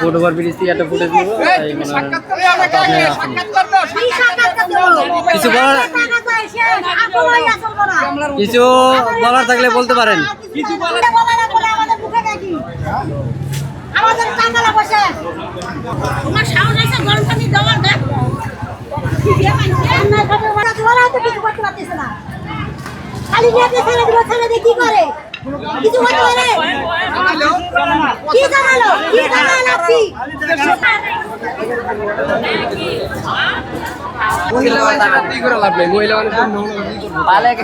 Foot over bridge থেকে একটা footage নেব তাই মনে। কিছু বলার কিছু বলার থাকলে বলতে পারেন। কিছু বলার বলে আমাদের মুখে দেখি। আমাদের কাঙ্গালা বসে। তোমার সাহস আছে গরম পানি দেওয়ার দেখ। ওরা তো কিছু করতে পারতেছে না। খালি নিয়ে ছেড়ে দিল ছেড়ে কি জানালো? কি জানান আপনি মহিলা কি করে লাভ নেই? মহিলা মানে কোন নোংরা কি করবে? পালে এক